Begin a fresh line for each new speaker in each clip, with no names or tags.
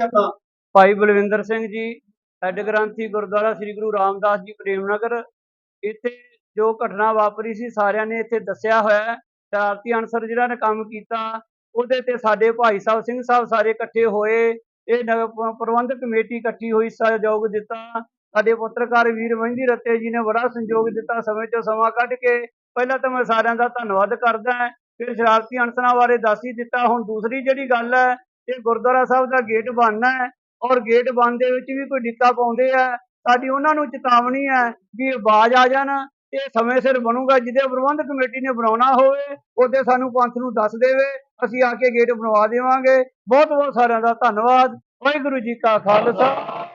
ਜੀ ਆਪਣਾ
ਭਾਈ ਬਲਵਿੰਦਰ ਸਿੰਘ ਜੀ ਹੈੱਡ ਗ੍ਰੰਥੀ ਗੁਰਦੁਆਰਾ ਸ੍ਰੀ ਗੁਰੂ ਰਾਮਦਾਸ ਜੀ ਪ੍ਰੇਮ ਇੱਥੇ ਜੋ ਘਟਨਾ ਵਾਪਰੀ ਸੀ ਸਾਰਿਆਂ ਨੇ ਇੱਥੇ ਦੱਸਿਆ ਹੋਇਆ ਹੈ। ਸ਼ਰਾਰਤੀ ਅਨਸਰ ਜਿਹੜਾ ਨੇ ਕੰਮ ਕੀਤਾ, ਉਹਦੇ ਤੇ ਸਾਡੇ ਭਾਈ ਸਾਹਿਬ, ਸਿੰਘ ਸਾਹਿਬ ਸਾਰੇ ਇਕੱਠੇ ਹੋਏ। ਇਹ ਪ੍ਰਬੰਧਕ ਕਮੇਟੀ ਇਕੱਠੀ ਹੋਈ ਸਹਿਯੋਗ ਦਿੱਤਾ। ਸਾਡੇ ਪੱਤਰਕਾਰ ਵੀਰ ਮਹਿੰਦੀ ਰੱਤੇ ਜੀ ਨੇ ਬੜਾ ਸੰਯੋਗ ਦਿੱਤਾ ਸਮੇਂ ਚੋਂ ਸਮਾਂ ਕੱਢ ਕੇ। ਪਹਿਲਾਂ ਤਾਂ ਮੈਂ ਸਾਰਿਆਂ ਦਾ ਧੰਨਵਾਦ ਕਰਦਾ ਫਿਰ ਸ਼ਰਾਰਤੀ ਅਨਸਰਾਂ ਬਾਰੇ ਦੱਸ ਹੀ ਦਿੱਤਾ। ਹੁਣ ਦੂਸਰੀ ਜਿਹੜੀ ਗੱਲ ਹੈ ਇਹ ਗੁਰਦੁਆਰਾ ਸਾਹਿਬ ਦਾ ਗੇਟ ਬਣਨਾ ਹੈ ਔਰ ਗੇਟ ਬੰਦ ਦੇ ਵਿੱਚ ਵੀ ਕੋਈ ਡਿੱਕਾ ਪਾਉਂਦੇ ਆ ਸਾਡੀ ਉਹਨਾਂ ਨੂੰ ਚੇਤਾਵਨੀ ਹੈ ਵੀ ਆਵਾਜ਼ ਆ ਜਾਣ ਇਹ ਸਮੇਂ ਸਿਰ ਬਣੂਗਾ ਜਿਹਦੇ ਪ੍ਰਬੰਧ ਕਮੇਟੀ ਨੇ ਬਣਾਉਣਾ ਹੋਵੇ ਉਹਦੇ ਸਾਨੂੰ ਪੰਥ ਨੂੰ ਦੱਸ ਦੇਵੇ ਅਸੀਂ ਆ ਕੇ ਗੇਟ ਬਣਵਾ ਦੇਵਾਂਗੇ। ਬਹੁਤ ਬਹੁਤ ਸਾਰਿਆਂ ਦਾ ਧੰਨਵਾਦ। ਵਾਹਿਗੁਰੂ ਜੀ ਕਾ ਖਾਲਸਾ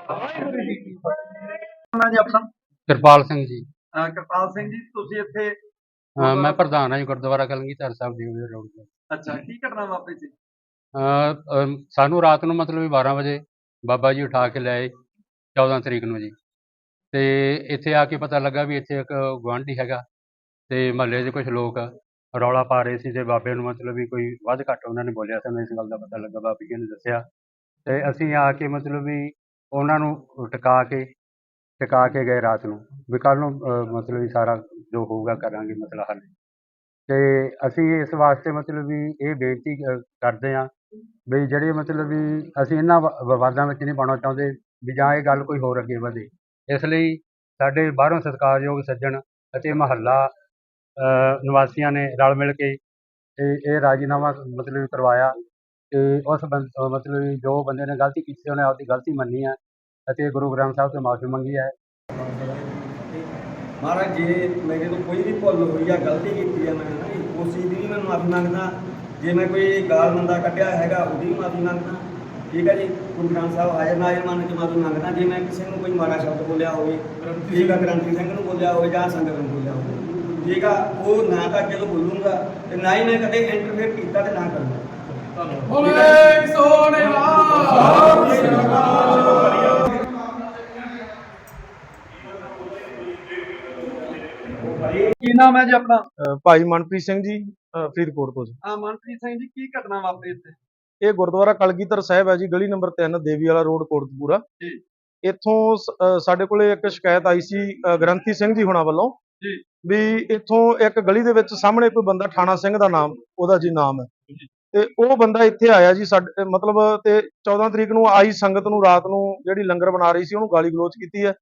ਵਾਹਿਗੁਰੂ ਜੀ ਕੀ ਫਤਿਹ।
ਨਾਮ ਜੀ ਆਪਣਾ।
ਕਿਰਪਾਲ ਸਿੰਘ ਜੀ।
ਕਿਰਪਾਲ ਸਿੰਘ ਜੀ ਤੁਸੀਂ ਇੱਥੇ
ਮੈਂ ਪ੍ਰਧਾਨ ਹਾਂ ਗੁਰਦੁਆਰਾ ਕਲਗੀਧਰ ਸਾਹਿਬ ਦੀ ਰੋਡ ਤੇ
ਅੱਛਾ ਕੀ ਘਟਨਾ ਵਾਪਰੀ ਸੀ?
ਸਾਨੂੰ ਰਾਤ ਨੂੰ ਮਤਲਬ ਵੀ 12 ਵਜੇ ਬਾਬਾ ਜੀ ਉਠਾ ਕੇ ਲਿਆਏ 14 ਤਰੀਕ ਨੂੰ ਜੀ। ਤੇ ਇੱਥੇ ਆ ਕੇ ਪਤਾ ਲੱਗਾ ਵੀ ਇੱਥੇ ਇੱਕ ਗੁਆਂਢੀ ਹੈਗਾ ਤੇ ਮਹੱਲੇ ਦੇ ਕੁਝ ਲੋਕ ਰੌਲਾ ਪਾ ਰਹੇ ਸੀ ਤੇ ਬਾਬੇ ਨੂੰ ਮਤਲਬ ਵੀ ਕੋਈ ਵੱਧ ਘੱਟ ਉਹਨਾਂ ਨੇ ਬੋਲਿਆ ਸਾਨੂੰ ਇਸ ਗੱਲ ਦਾ ਪਤਾ ਲੱਗਾ, ਬਾਬੇ ਜੀ ਨੇ ਦੱਸਿਆ। ਤੇ ਅਸੀਂ ਆ ਕੇ ਮਤਲਬ ਵੀ ਉਹਨਾਂ ਨੂੰ ਟਿਕਾ ਕੇ ਟਿਕਾ ਕੇ ਗਏ ਰਾਤ ਨੂੰ ਵੀ ਕੱਲ੍ਹ ਨੂੰ ਮਤਲਬ ਵੀ ਸਾਰਾ ਜੋ ਹੋਊਗਾ ਕਰਾਂਗੇ ਮਤਲਬ ਹੱਲ। ਤੇ ਅਸੀਂ ਇਸ ਵਾਸਤੇ ਮਤਲਬ ਵੀ ਇਹ ਬੇਨਤੀ ਕਰਦੇ ਹਾਂ ਵੀ ਜਿਹੜੇ ਮਤਲਬ ਵੀ ਅਸੀਂ ਇਹਨਾਂ ਵ- ਵਿਵਾਦਾਂ ਵਿੱਚ ਨਹੀਂ ਪਾਉਣਾ ਚਾਹੁੰਦੇ ਵੀ ਜਾਂ ਇਹ ਗੱਲ ਕੋਈ ਹੋਰ ਅੱਗੇ ਵਧੇ। ਇਸ ਲਈ ਸਾਡੇ ਬਾਹਰੋਂ ਸਤਿਕਾਰਯੋਗ ਸੱਜਣ ਅਤੇ ਮਹੱਲਾ ਨਿਵਾਸੀਆਂ ਨੇ ਰਲ ਮਿਲ ਕੇ ਤੇ ਇਹ ਰਾਜੀਨਾਮਾ ਮਤਲਬ ਵੀ ਕਰਵਾਇਆ ਤੇ ਉਸ ਬੰ- ਅਹ ਮਤਲਬ ਵੀ ਜੋ ਬੰਦੇ ਨੇ ਗਲਤੀ ਕੀਤੀ ਉਹਨੇ ਆਪਦੀ ਗਲਤੀ ਮੰਨੀ ਹੈ ਅਤੇ ਗੁਰੂ ਗ੍ਰੰਥ ਸਾਹਿਬ ਤੋਂ ਮਾਫੀ ਮੰਗੀ ਹੈ।
ਮਹਾਰਾਜ ਜੇ ਮੇਰੇ ਤੋਂ ਕੋਈ ਵੀ ਭੁੱਲ ਹੋਈ ਆ ਗਲਤੀ ਕੀਤੀ ਆ ਮੈਂ ਨਾ ਜੀ, ਉਸ ਦੀ ਵੀ ਮੈਂ ਮਾਫੀ ਮੰਗਦਾ। ਜੇ ਮੈਂ ਕੋਈ ਗਾਲ ਮੰਦਾ ਕੱਢਿਆ ਹੈਗਾ ਉਹਦੀ ਮਾਫੀ ਮੰਗਦਾ। ਠੀਕ ਹੈ ਜੀ ਗੁਰੂ ਗ੍ਰੰਥ ਸਾਹਿਬ ਹਾਜ਼ਰ ਨਾਜ਼ਰ ਮੰਨ ਕੇ ਮਾਫੀ ਮੰਗਦਾ ਜੇ ਮੈਂ ਕਿਸੇ ਨੂੰ ਕੋਈ ਮਾੜਾ ਸ਼ਬਦ ਬੋਲਿਆ ਹੋਵੇ ਠੀਕ ਆ ਗ੍ਰੰਥੀ ਸਿੰਘ ਨੂੰ ਬੋਲਿਆ ਹੋਵੇ ਜਾਂ ਸੰਗਤ ਨੂੰ ਬੋਲਿਆ ਹੋਵੇ ਠੀਕ ਆ ਉਹ ਨਾ ਤਾਂ ਅੱਗੇ ਤੋਂ ਬੋਲੂੰਗਾ ਤੇ ਨਾ ਹੀ ਮੈਂ ਕਦੇ ਇੰਟਰਫੇਅਰ ਕੀਤਾ ਤੇ ਨਾ ਕਰੂੰਗਾ।
ਬੋਲੇ ਸੋਨੇਵਾ ਕੀ ਨਾਮ ਹੈ ਜੀ ਆਪਣਾ?
ਅ, ਭਾਈ ਮਨਪ੍ਰੀਤ ਸਿੰਘ ਜੀ ਅ, ਫਰੀਦਕੋਟ ਤੋਂ ਜੀ।
ਆ ਮਨਪ੍ਰੀਤ ਸਿੰਘ ਜੀ ਕੀ ਘਟਨਾ ਵਾਪਰੀ ਇੱਥੇ?
ਇਹ ਗੁਰਦੁਆਰਾ ਕਲਗੀਧਰ ਸਾਹਿਬ ਹੈ ਜੀ ਗਲੀ ਨੰਬਰ 3 ਦੇਵੀ ਵਾਲਾ ਰੋਡ ਕੋਟਕਪੂਰਾ।
ਜੀ।
ਇੱਥੋਂ ਸ- ਅ, ਸਾਡੇ ਕੋਲੇ ਇੱਕ ਸ਼ਿਕਾਇਤ ਆਈ ਸੀ ਅ, ਗ੍ਰੰਥੀ ਸਿੰਘ ਜੀ ਹੁਣਾਂ ਵੱਲੋਂ।
ਜੀ।
ਵੀ ਇੱਥੋਂ ਇੱਕ ਗਲੀ ਦੇ ਵਿੱਚ ਸਾਹਮਣੇ ਕੋਈ ਬੰਦਾ ਠਾਣਾ ਸਿੰਘ ਦਾ ਨਾਮ ਉਹਦਾ ਜੀ ਨਾਮ ਹੈ।
ਜੀ।
ਤੇ ਉਹ ਬੰਦਾ ਇੱਥੇ ਆਇਆ ਜੀ ਸਾਡੇ ਮਤਲਬ ਤੇ 14 ਤਰੀਕ ਨੂੰ ਆਈ ਸੰਗਤ ਨੂੰ ਰਾਤ ਨੂੰ ਜਿਹੜੀ ਲੰਗਰ ਬਣਾ ਰਹੀ ਸੀ ਉਹਨੂੰ ਗਾਲੀ ਗਲੋਚ ਕੀਤੀ ਹੈ।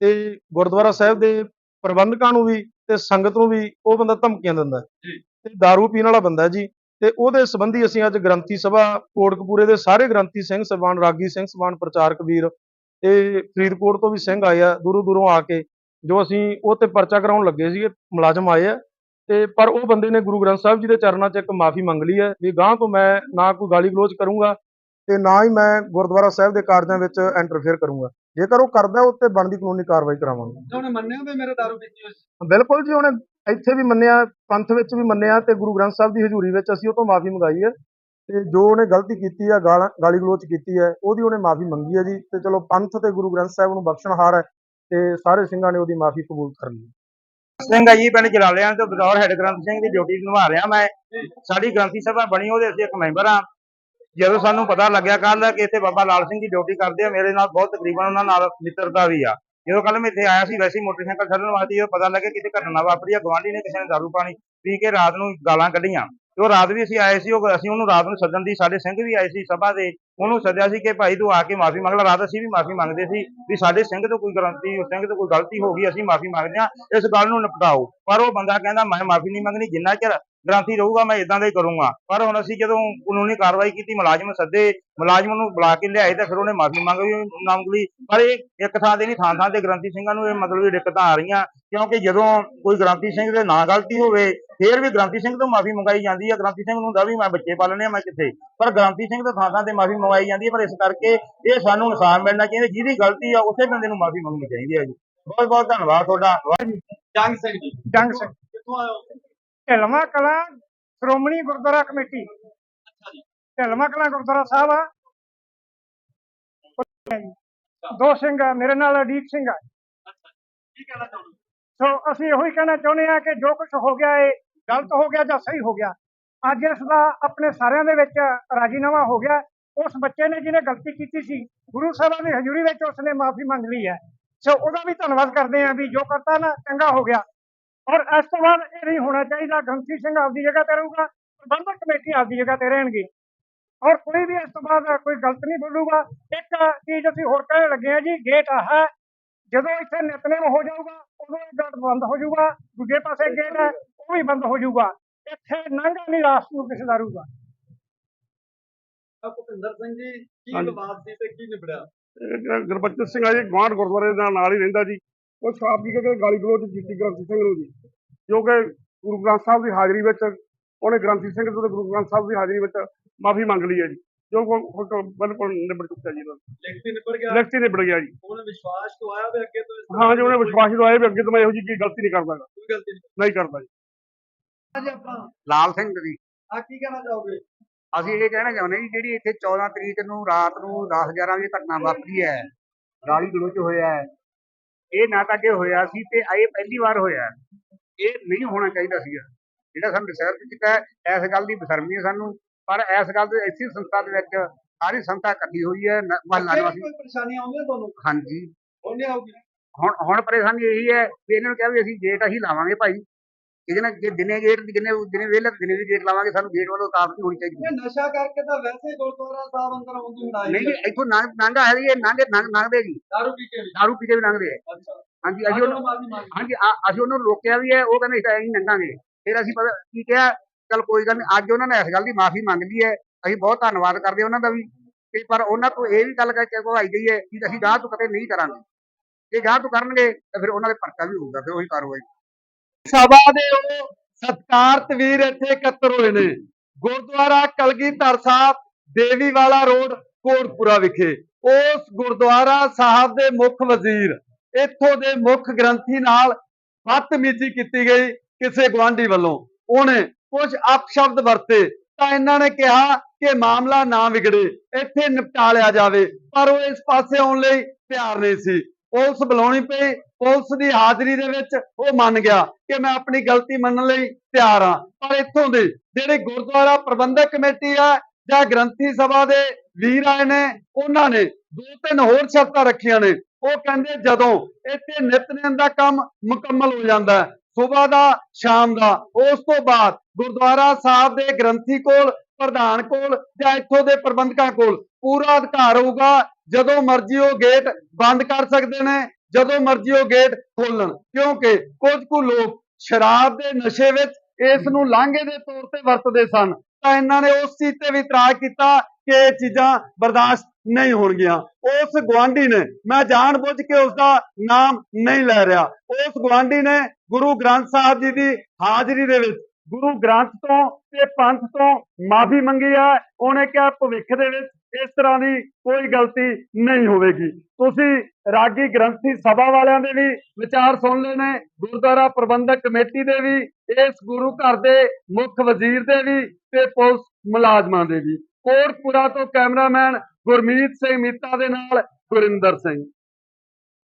ਤੇ ਗੁਰਦੁਆਰਾ ਸਾਹਿਬ ਦੇ ਪ੍ਰਬੰਧਕਾਂ ਨੂੰ ਵੀ ਤੇ ਸੰਗਤ ਨੂੰ ਵੀ ਉਹ ਬੰਦਾ ਧਮਕੀਆਂ ਦਿੰਦਾ ਹੈ।
ਜੀ।
ਤੇ दारू ਪੀਣ ਵਾਲਾ ਬੰਦਾ ਜੀ ਤੇ ਉਹਦੇ ਸੰਬੰਧੀ ਅਸੀਂ ਅੱਜ ਗ੍ਰੰਥੀ ਸਭਾ, ਕੋਟਕਪੂਰੇ ਦੇ ਸਾਰੇ ਗ੍ਰੰਥੀ ਸਿੰਘ ਸਭਾਨ ਰਾਗੀ ਸਿੰਘ ਸਭਾਨ ਪ੍ਰਚਾਰਕ ਵੀਰ ਇਹ ਫਰੀਦਕੋਟ ਤੋਂ ਵੀ ਸਿੰਘ ਆਏ ਆ, ਦੂਰੋਂ ਦੂਰੋਂ ਆ ਕੇ ਜੋ ਅਸੀਂ ਉਹ ਤੇ ਪਰਚਾ ਕਰਾਉਣ ਲੱਗੇ ਸੀਗੇ, ਮੁਲਾਜ਼ਮ ਆਏ ਆ ਤੇ ਪਰ ਉਹ ਬੰਦੇ ਨੇ ਗੁਰੂ ਗ੍ਰੰਥ ਸਾਹਿਬ ਜੀ ਦੇ ਚਰਨਾਂ 'ਚ ਇੱਕ ਮਾਫੀ ਮੰਗ ਲਈ ਹੈ ਵੀ ਗਾਂ ਤੋਂ ਮੈਂ ਨਾ ਕੋਈ ਗਾਲੀ ਗਲੋਚ ਕਰੂੰਗਾ ਤੇ ਨਾ ਹੀ ਮੈਂ ਗੁਰਦੁਆਰਾ ਸਾਹਿਬ ਦੇ ਕਾਰਜਾਂ ਵਿੱਚ ਇੰਟਰਫੇਅਰ ਕਰੂੰਗਾ ਜੇਕਰ ਉਹ ਕਰਦਾ ਉਹ ਤੇ ਬਣਦੀ ਕਾਨੂੰਨੀ ਕਾਰਵਾਈ ਕਰਾਵਾਂਗੇ।
ਉਹਨੇ ਮੰਨਿਆ ਵੀ ਮੇਰੇ ਦਾਰੂ ਪੀਤੀ ਹੋਈ ਸੀ
ਬਿਲਕੁਲ ਜੀ ਉਹਨੇ ਇੱਥੇ ਵੀ ਮੰਨਿਆ ਪੰਥ ਵਿੱਚ ਵੀ ਮੰਨਿਆ ਤੇ ਗੁਰੂ ਗ੍ਰੰਥ ਸਾਹਿਬ ਦੀ ਹਜ਼ੂਰੀ ਵਿੱਚ ਅਸੀਂ ਉਹ ਤੋਂ ਮਾਫੀ ਮੰਗਾਈ ਹੈ। ਤੇ ਜੋ ਉਹਨੇ ਗਲਤੀ ਕੀਤੀ ਹੈ ਗਾਲਾਂ ਗਾਲੀ ਗਲੋਚ ਕੀਤੀ ਹੈ ਉਹਦੀ ਉਹਨੇ ਮਾਫੀ ਮੰਗੀ ਹੈ ਜੀ। ਤੇ ਚਲੋ ਪੰਥ ਤੇ ਗੁਰੂ ਗ੍ਰੰਥ ਸਾਹਿਬ ਨੂੰ ਬਖਸ਼ਣਹਾਰ ਹੈ ਤੇ ਸਾਰੇ ਸਿੰਘਾਂ ਨੇ ਉਹਦੀ ਮਾਫੀ ਕਬੂਲ ਕਰ ਲਈ।
ਸਿੰਘ ਆ ਜੀ ਪਿੰਡ ਜਲਾਲਿਆਂ ਤੋਂ ਬਤੌਰ ਹੈੱਡ ਗ੍ਰੰਥ ਸਿੰਘ ਦੀ ਡਿਊਟੀ ਨਿਭਾ ਰਿਹਾ ਮੈਂ। ਸਾਡੀ ਗ੍ਰੰਥੀ ਸਭਾ ਬਣੀ ਉਹਦੇ ਅਸੀਂ ਇੱਕ ਮੈਂਬਰ ਆ ਜਦੋਂ ਸਾਨੂੰ ਪਤਾ ਲੱਗਿਆ ਕੱਲ ਕਿ ਇੱਥੇ ਬਾਬਾ ਲਾਲ ਸਿੰਘ ਜੀ ਡਿਊਟੀ ਕਰਦੇ ਆ, ਮੇਰੇ ਨਾਲ ਬਹੁਤ ਤਕਰੀਬਨ ਉਹਨਾਂ ਨਾਲ ਮਿੱਤਰਤਾ ਵੀ ਆ। ਜਦੋਂ ਕੱਲ ਮੈਂ ਇੱਥੇ ਆਇਆ ਸੀ, ਵੈਸੇ ਮੋਟਰਸਾਈਕਲ ਛੱਡਣ ਵਾਸਤੇ ਜਦੋਂ ਪਤਾ ਲੱਗਿਆ ਕਿਤੇ ਘਟਨਾ ਵਾਪਰੀ ਆ ਗਵਾਂਢੀ ਨੇ ਕਿਸੇ ਨੇ ਦਾਰੂ ਪਾਣੀ ਪੀ ਕੇ ਰਾਤ ਨੂੰ ਗਾਲਾਂ ਕੱਢੀਆਂ। ਤੇ ਉਹ ਰਾਤ ਵੀ ਅਸੀਂ ਆਏ ਸੀ, ਉਹ ਅਸੀਂ ਉਹਨੂੰ ਰਾਤ ਨੂੰ ਸੱਦਣ ਦੀ, ਸਾਡੇ ਸਿੰਘ ਵੀ ਆਏ ਸੀ ਸਭਾ ਦੇ, ਉਹਨੂੰ ਸੱਦਿਆ ਸੀ ਕਿ ਭਾਈ ਤੂੰ ਆ ਕੇ ਮਾਫੀ ਮੰਗ ਲੈ, ਰਾਤ ਅਸੀਂ ਵੀ ਮਾਫੀ ਮੰਗਦੇ ਸੀ ਵੀ ਸਾਡੇ ਸਿੰਘ ਤੋਂ ਕੋਈ ਗਲਤੀ ਸਿੰਘ ਤੋਂ ਕੋਈ ਗਲਤੀ ਹੋ ਗਈ, ਅਸੀਂ ਮਾਫੀ ਮੰਗਦੇ ਹਾਂ, ਇਸ ਗੱਲ ਨੂੰ ਨਿਪਟਾਓ। ਪਰ ਉਹ ਬੰਦਾ ਕਹਿੰਦਾ, ਮੈਂ ਮਾਫੀ ਨਹੀਂ ਮੰਗਣੀ, ਜਿੰਨਾ ਚਿਰ ਗ੍ਰੰਥੀ ਰਹੂਗਾ ਮੈਂ ਇਦਾਂ ਦਾ ਹੀ ਕਰੂੰਗਾ। ਪਰ ਹੁਣ ਅਸੀਂ ਜਦੋਂ ਕਾਨੂੰਨੀ ਕਾਰਵਾਈ ਕੀਤੀ ਮੁਲਾਜ਼ਮ ਸੱਦੇ ਮੁਲਾਜ਼ਮ ਨੂੰ ਬੁਲਾ ਕੇ ਲਿਆਏ ਤਾਂ ਫਿਰ ਉਹਨੇ ਮਾਫੀ ਮੰਗੀ ਮੰਗਲੀ ਪਰ ਇਹ ਇੱਕ ਥਾਂ ਤੇ ਨਹੀਂ ਥਾਂ ਥਾਂ ਤੇ ਗ੍ਰੰਥੀ ਸਿੰਘਾਂ ਨੂੰ ਇਹ ਮਤਲਬ ਵੀ ਦਿੱਕਤਾਂ ਆ ਰਹੀਆਂ ਕਿਉਂਕਿ ਜਦੋਂ ਕੋਈ ਗ੍ਰੰਥੀ ਸਿੰਘ ਦੇ ਨਾ ਗਲਤੀ ਹੋਵੇ ਫਿਰ ਵੀ ਗ੍ਰੰਥੀ ਸਿੰਘ ਤੋਂ ਮਾਫੀ ਮੰਗਾਈ ਜਾਂਦੀ ਹੈ। ਗ੍ਰੰਥੀ ਸਿੰਘ ਨੂੰ ਹੁੰਦਾ ਵੀ ਮੈਂ ਬੱਚੇ ਪਾਲਣੇ ਆ ਮੈਂ ਕਿੱਥੇ? ਪਰ ਗ੍ਰੰਥੀ ਸਿੰਘ ਤੋਂ ਥਾਂ ਥਾਂ ਤੇ ਮਾਫੀ ਮੰਗਾਈ ਜਾਂਦੀ ਹੈ ਪਰ ਇਸ ਕਰਕੇ ਇਹ ਸਾਨੂੰ ਇਨਸਾਨ ਮਿਲਣਾ ਚਾਹੀਦਾ ਜਿਹਦੀ ਗਲਤੀ ਆ ਉਸੇ ਬੰਦੇ ਨੂੰ ਮਾਫੀ ਮੰਗਣੀ ਚਾਹੀਦੀ ਹੈ ਜੀ। ਬਹੁਤ ਬਹੁਤ ਧੰਨਵਾਦ ਤੁਹਾਡਾ।
ਜੰਗ ਸਿੰਘ ਜੀ।
ਜੰਗ ਸਿੰਘ।
ਕਿੱਥੋਂ ਆਏ ਹੋ?
ਢਿਲਮਾ ਕਲਾਂ ਸ਼੍ਰੋਮਣੀ ਗੁਰਦੁਆਰਾ ਕਮੇਟੀ। ਢਿਲਮਾ ਕਲਾਂ ਗੁਰਦੁਆਰਾ ਸਾਹਿਬ ਆ। ਦੋ ਸਿੰਘ ਮੇਰੇ ਨਾਲ ਅਡੀਕ ਸਿੰਘ ਆ।
ਕੀ ਕਹਿਣਾ ਚਾਹੁੰਦੇ
ਸੋ ਅਸੀਂ ਇਹੋ ਹੀ ਕਹਿਣਾ ਚਾਹੁੰਦੇ ਆ ਕਿ ਜੋ ਕੁਝ ਹੋ ਗਿਆ ਇਹ ਗਲਤ ਹੋ ਗਿਆ ਜਾਂ ਸਹੀ ਹੋ ਗਿਆ, ਅੱਜ ਇਸ ਦਾ ਆਪਣੇ ਸਾਰਿਆਂ ਦੇ ਵਿੱਚ ਰਾਜੀਨਾਮਾ ਹੋ ਗਿਆ। ਉਸ ਬੱਚੇ ਨੇ ਜਿਹਨੇ ਗਲਤੀ ਕੀਤੀ ਸੀ, ਗੁਰੂ ਸਾਹਿਬਾਂ ਦੀ ਹਜ਼ੂਰੀ ਵਿੱਚ ਉਸਨੇ ਮਾਫੀ ਮੰਗ ਲਈ ਹੈ। ਸੋ ਉਹਦਾ ਵੀ ਧੰਨਵਾਦ ਕਰਦੇ ਹਾਂ ਵੀ ਜੋ ਕਰਤਾ ਨਾ, ਚੰਗਾ ਹੋ ਗਿਆ। ਔਰ ਇਸ ਤੋਂ ਬਾਅਦ ਇਹ ਨਹੀਂ ਹੋਣਾ ਚਾਹੀਦਾ ਗੰਸੀ ਸਿੰਘ ਆਪਦੀ ਜਗ੍ਹਾ ਤੇ ਰਹੂਗਾ ਪ੍ਰਬੰਧਕ ਕਮੇਟੀ ਆਪਦੀ ਜਗ੍ਹਾ ਤੇ ਰਹਿਣਗੇ। ਔਰ ਕੋਈ ਵੀ ਇਸ ਤੋਂ ਬਾਅਦ ਕੋਈ ਗਲਤ ਨਹੀਂ ਬੋਲੂਗਾ। ਇੱਕ ਚੀਜ਼ ਅਸੀਂ ਹੋਰ ਕਹਿਣ ਲੱਗੇ ਹਾਂ ਜੀ ਗੇਟ ਆਹ ਹੈ। ਜਦੋਂ ਇੱਥੇ ਨਿਤਨੇਮ ਹੋ ਜਾਊਗਾ ਉਦੋਂ ਇਹ ਗੇਟ ਬੰਦ ਹੋ ਜਾਊਗਾ। ਦੂਜੇ ਪਾਸੇ ਗੇਟ ਹੈ ਉਹ ਵੀ ਬੰਦ ਹੋ ਜਾਊਗਾ। ਇੱਥੇ ਨੰਗਾ ਨਹੀਂ ਰਾਸ ਨੂੰ ਕਿਸੇ ਦਾ ਰਹੂਗਾ
ਆ ਭੁਪਿੰਦਰ ਸਿੰਘ ਜੀ ਕੀ
ਹਾਂਜੀ।
ਵਿਵਾਦ ਸੀ ਤੇ ਕੀ ਨਿਬੜਿਆ?
ਗੁਰਬਚਨ ਸਿੰਘ ਆ ਜੀ ਗਵਾਂਢ ਗੁਰਦੁਆਰੇ ਦੇ ਨਾਲ ਹੀ ਰਹਿੰਦਾ ਜੀ। ਉਹ ਪੀ ਕੇ ਤੇ ਗਾਲੀ ਗਲੋਚ ਕੀਤੀ ਗ੍ਰੰਥੀ ਸਿੰਘ ਨੂੰ ਜੀ। ਜੋ ਕਿ ਗੁਰੂ ਗ੍ਰੰਥ ਸਾਹਿਬ ਦੀ ਹਾਜ਼ਰੀ ਵਿੱਚ ਉਹਨੇ ਗ੍ਰੰਥੀ ਸਿੰਘ ਤੋਂ ਗੁਰੂ ਗ੍ਰੰਥ ਸਾਹਿਬ ਦੀ ਹਾਜ਼ਰੀ ਵਿੱਚ ਮਾਫੀ ਮੰਗ ਲਈ ਹੈ ਜੀ। ਜੋ ਬਿਲਕੁਲ ਨਿਬੜ ਚੁੱਕਾ ਜੀ।
ਲਿਖਤੀ ਨਿਬੜ ਗਿਆ।
ਲਿਖਤੀ ਨਿਬੜ ਗਿਆ ਜੀ।
ਉਹਨੇ ਵਿਸ਼ਵਾਸ ਤੋਂ ਆਇਆ ਵੀ ਅੱਗੇ ਤੋਂ
ਹਾਂ ਜੀ ਉਹਨੇ ਵਿਸ਼ਵਾਸ ਦਵਾਇਆ ਵੀ ਅੱਗੇ ਤੋਂ ਮੈਂ ਇਹੋ ਜਿਹੀ ਕੋਈ ਗਲਤੀ ਨਹੀਂ ਕਰਦਾ।
ਕੋਈ ਗਲਤੀ ਨਹੀਂ
ਨਹੀਂ ਕਰਦਾ ਜੀ।
ਲਾਲ ਸਿੰਘ ਜੀ।
ਆ ਕੀ ਕਹਿਣਾ ਚਾਹੋਗੇ?
ਅਸੀਂ ਇਹ ਕਹਿਣਾ ਚਾਹੁੰਦੇ ਜੀ ਜਿਹੜੀ ਇੱਥੇ 14 ਤਰੀਕ ਨੂੰ ਰਾਤ ਨੂੰ 10 11 ਵਜੇ ਘਟਨਾ ਵਾਪਰੀ ਹੈ ਗਾਲੀ ਗਲੋਚ ਹੋਇਆ ਹੈ ਇਹ ਨਾ ਤਾਂ ਅੱਗੇ ਹੋਇਆ ਸੀ ਤੇ ਇਹ ਪਹਿਲੀ ਵਾਰ ਹੋਇਆ ਹੈ। ਇਹ ਨਹੀਂ ਹੋਣਾ ਚਾਹੀਦਾ ਸੀਗਾ। ਜਿਹੜਾ ਸਾਨੂੰ ਰਿਸਰਚ ਕੀਤਾ ਹੈ ਇਸ ਗੱਲ ਦੀ ਬਸਰਮੀ ਹੈ ਸਾਨੂੰ। ਪਰ ਇਸ ਗੱਲ ਦੇ ਇਸੇ ਸੰਸਥਾ ਦੇ ਵਿੱਚ ਸਾਰੀ ਸੰਸਥਾ ਇਕੱਠੀ ਹੋਈ ਹੈ ਮਹੱਲਾ ਨਿਵਾਸੀ।
ਕੋਈ ਪਰੇਸ਼ਾਨੀ ਆਉਂਦੀ ਤੁਹਾਨੂੰ?
ਹਾਂਜੀ। ਹੁਣ ਹੁਣ ਪਰੇਸ਼ਾਨੀ ਇਹੀ ਹੈ ਵੀ ਇਹਨਾਂ ਨੂੰ ਕਿਹਾ ਵੀ ਅਸੀਂ ਗੇਟ ਅਸੀਂ ਲਾਵਾਂਗੇ ਭਾਈ। ਇਹਦੇ ਨਾਲ ਜੇ ਦਿਨੇ ਗੇਟ ਦਿਨੇ ਦਿਨੇ ਵੇਲੇ ਦਿਨੇ ਵੀ ਗੇਟ ਲਾਵਾਂਗੇ ਸਾਨੂੰ ਗੇਟ ਵੱਲੋਂ ਤਾਕਤ ਨਹੀਂ ਹੋਣੀ ਚਾਹੀਦੀ।
ਨਸ਼ਾ ਕਰਕੇ ਤਾਂ ਵੈਸੇ ਹੀ ਗੁਰਦੁਆਰਾ ਸਾਹਿਬ ਅੰਦਰ ਆਉਣ ਦੀ ਲੜਾਈ
ਨਹੀਂ ਇੱਥੋਂ ਨੰਗ ਨੰਗਾ ਹੈ ਜੀ ਇਹ ਨੰਗੇ ਨੰਗ ਨੰਗਦੇ ਜੀ।
ਦਾਰੂ ਪੀ ਕੇ ਵੀ।
ਦਾਰੂ ਪੀ ਕੇ ਵੀ ਆ।
ਅੱਛਾ।
ਹਾਂਜੀ ਅਸੀਂ
ਉਹਨੂੰ
ਹਾਂਜੀ ਅਸੀਂ ਉਹਨੂੰ ਰੋਕਿਆ ਵੀ ਹੈ ਉਹ ਕਹਿੰਦੇ ਅਸੀਂ ਨਹੀਂ ਲੰਘਾਂਗੇ ਫਿਰ ਅਸੀਂ ਪਤਾ ਕੀ ਕਿਹਾ ਚਲ ਕੋਈ ਗੱਲ ਨਹੀਂ ਅੱਜ ਉਹਨਾਂ ਨੇ ਇਸ ਗੱਲ ਦੀ ਮਾਫੀ ਮੰਗ ਲਈ ਹੈ। ਅਸੀਂ ਬਹੁਤ ਧੰਨਵਾਦ ਕਰਦੇ ਉਹਨਾਂ ਦਾ ਵੀ। ਤੇ ਪਰ ਉਹਨਾਂ ਤੋਂ ਇਹ ਵੀ ਗੱਲ ਕਰਕੇ ਕਹਾਈ ਗਈ ਹੈ ਕਿ ਅਸੀਂ ਗਾਹ ਤੋਂ ਕਦੇ ਨਹੀਂ ਕਰਾਂਗੇ। ਜੇ ਗਾਹ ਤੋਂ ਕਰਨਗੇ ਤਾਂ ਫਿਰ ਉਹਨਾਂ ਦੇ ਪਰਚਾ ਵੀ ਹੋਊਗਾ ਫਿਰ ਉਹੀ ਕਾਰਵਾਈ।
ਸਭਾ ਦੇ ਉਹ ਸਤਕਾਰਤ ਵੀਰ ਇੱਥੇ ਇਕੱਤਰ ਹੋਏ ਨੇ। ਗੁਰਦੁਆਰਾ ਕਲਗੀਧਰ ਸਾਹਿਬ, ਦੇਵੀਵਾਲਾ ਰੋਡ ਕੋਟਪੁਰਾ ਵਿਖੇ। ਉਸ ਗੁਰਦੁਆਰਾ ਸਾਹਿਬ ਦੇ ਮੁੱਖ ਵਜ਼ੀਰ, ਇੱਥੋਂ ਦੇ ਮੁੱਖ ਗ੍ਰੰਥੀ ਨਾਲ ਬਦਤਮੀਜ਼ੀ ਕੀਤੀ ਗਈ ਕਿਸੇ ਗਵਾਂਢੀ ਵੱਲੋਂ। ਉਹਨੇ ਕੁਝ ਅਪਸ਼ਬਦ ਵਰਤੇ, ਤਾਂ ਇਹਨਾਂ ਨੇ ਕਿਹਾ ਕਿ ਮਾਮਲਾ ਨਾ ਵਿਗੜੇ, ਇੱਥੇ ਨਿਪਟਾ ਲਿਆ ਜਾਵੇ, ਪਰ ਉਹ ਇਸ ਪਾਸੇ ਆਉਣ ਲਈ ਤਿਆਰ ਨਹੀਂ ਸੀ। ਪੁਲਿਸ ਬੁਲਾਉਣੀ ਪਈ, ਪੁਲਿਸ ਦੀ ਹਾਜ਼ਰੀ ਦੇ ਵਿੱਚ ਉਹ ਮੰਨ ਗਿਆ ਕਿ ਮੈਂ ਆਪਣੀ ਗਲਤੀ ਮੰਨਣ ਲਈ ਤਿਆਰ ਹਾਂ। ਪਰ ਇੱਥੋਂ ਦੇ ਜਿਹੜੇ ਗੁਰਦੁਆਰਾ ਪ੍ਰਬੰਧਕ ਕਮੇਟੀ ਆ ਜਾਂ ਗ੍ਰੰਥੀ ਸਭਾ ਦੇ ਵੀਰ ਆਏ ਨੇ, ਉਹਨਾਂ ਨੇ ਦੋ ਤਿੰਨ ਹੋਰ ਸ਼ਰਤਾਂ ਰੱਖੀਆਂ ਨੇ। ਉਹ ਕਹਿੰਦੇ ਜਦੋਂ ਇੱਥੇ ਨਿਤਨੇਮ ਦਾ ਕੰਮ ਮੁਕੰਮਲ ਹੋ ਜਾਂਦਾ ਹੈ, ਸਵੇਰ ਦਾ, ਸ਼ਾਮ ਦਾ, ਉਸ ਤੋਂ ਬਾਅਦ ਗੁਰਦੁਆਰਾ ਸਾਹਿਬ ਦੇ ਗ੍ਰੰਥੀ ਕੋਲ ਪ੍ਰਧਾਨ ਕੋਲ ਜਾਂ ਇੱਥੋਂ ਦੇ ਪ੍ਰਬੰਧਕਾਂ ਕੋਲ। ਪੂਰਾ ਅਧਿਕਾਰ ਹੋਊਗਾ ਜਦੋਂ ਮਰਜ਼ੀ ਉਹ ਗੇਟ ਬੰਦ ਕਰ ਸਕਦੇ ਨੇ, ਜਦੋਂ ਮਰਜ਼ੀ ਉਹ ਗੇਟ ਖੋਲਣ। ਕਿਉਂਕਿ ਕੁਝ ਕੁ ਲੋਕ ਸ਼ਰਾਬ ਦੇ ਨਸ਼ੇ ਵਿੱਚ ਇਸ ਨੂੰ ਲਾਂਘੇ ਦੇ ਤੌਰ ਤੇ ਵਰਤਦੇ ਸਨ। ਤਾਂ ਇਹਨਾਂ ਨੇ ਉਸ ਚੀਜ਼ ਤੇ ਵੀ ਇਤਰਾਜ਼ ਕੀਤਾ ਕਿ ਇਹ ਚੀਜ਼ਾਂ ਬਰਦਾਸ਼ਤ ਨਹੀਂ ਹੋਣਗੀਆਂ। ਉਸ ਗਵਾਂਢੀ ਨੇ, ਮੈਂ ਜਾਣ ਬੁੱਝ ਕੇ ਉਸ ਦਾ ਨਾਮ ਨਹੀਂ ਲੈ ਰਿਹਾ। ਉਸ ਗਵਾਂਢੀ ਨੇ ਗੁਰੂ ਗ੍ਰੰਥ ਸਾਹਿਬ ਜੀ ਦੀ ਹਾਜ਼ਰੀ ਦੇ ਵਿੱਚ ਗੁਰੂ ਗ੍ਰੰਥ ਤੋਂ ਤੇ ਪੰਥ ਤੋਂ ਮਾਫੀ ਮੰਗੀ ਹੈ। ਉਹਨੇ ਕਿਹਾ, ਭਵਿੱਖ ਦੇ ਵਿੱਚ ਇਸ ਤਰ੍ਹਾਂ ਦੀ ਕੋਈ ਗਲਤੀ ਨਹੀਂ ਹੋਵੇਗੀ। ਤੁਸੀਂ ਰਾਗੀ ਗ੍ਰੰਥੀ ਸਭਾ ਵਾਲਿਆਂ ਦੇ ਵੀ ਵਿਚਾਰ ਸੁਣ ਲਏ ਨੇ ਗੁਰਦੁਆਰਾ ਪ੍ਰਬੰਧਕ ਕਮੇਟੀ ਦੇ ਵੀ, ਇਸ ਗੁਰੂ ਘਰ ਦੇ ਮੁੱਖ ਵਜ਼ੀਰ ਦੇ ਵੀ ਤੇ ਪੁਲਿਸ ਮੁਲਾਜ਼ਮਾਂ ਦੇ ਵੀ। ਕੋਟਪੁਰਾ ਤੋਂ ਕੈਮਰਾਮੈਨ ਗੁਰਮੀਤ ਸਿੰਘ ਮੀਤਾ ਦੇ ਨਾਲ ਗੁਰਿੰਦਰ ਸਿੰਘ।